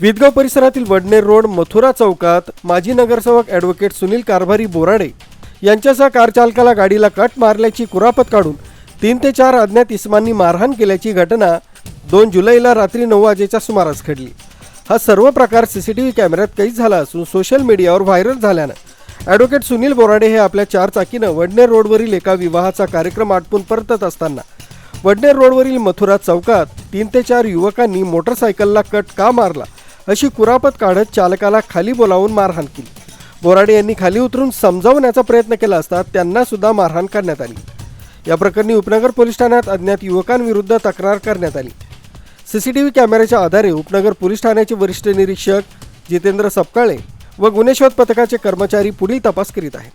विदगाव परिसरातील वडनेर रोड मथुरा चौकात माजी नगरसेवक ॲडव्होकेट सुनील कारभारी बोराडे यांच्यासह कारचालकाला गाडीला कट मारल्याची कुरापत काढून तीन ते चार अज्ञात इसमांनी मारहाण केल्याची घटना दोन जुलैला रात्री नऊ वाजेच्या सुमारास घडली. हा सर्व प्रकार सीसीटीव्ही कॅमेऱ्यात कैद झाला असून सोशल मीडियावर व्हायरल झाल्यानं ॲडव्होकेट सुनील बोराडे हे आपल्या चार चाकीनं वडनेर रोडवरील एका विवाहाचा कार्यक्रम आटपून परतत असताना वडनेर रोडवरील मथुरा चौकात तीन ते चार युवकांनी मोटरसायकलला कट का मारला? अशी कुरापत काढत चालकाला खाली बोलावून मारहाण केली. बोराडे यांनी खाली उतरून समजावण्याचा प्रयत्न केला असता त्यांना सुद्धा मारहाण करण्यात आली. या प्रकरणी उपनगर पोलीस ठाण्यात अज्ञात युवकांविरुद्ध तक्रार करण्यात आली. सीसीटीव्ही कॅमेऱ्याच्या आधारे उपनगर पोलीस ठाण्याचे वरिष्ठ निरीक्षक जितेंद्र सपकाळे व गुन्हेशोध पथकाचे कर्मचारी पुढील तपास करीत आहेत.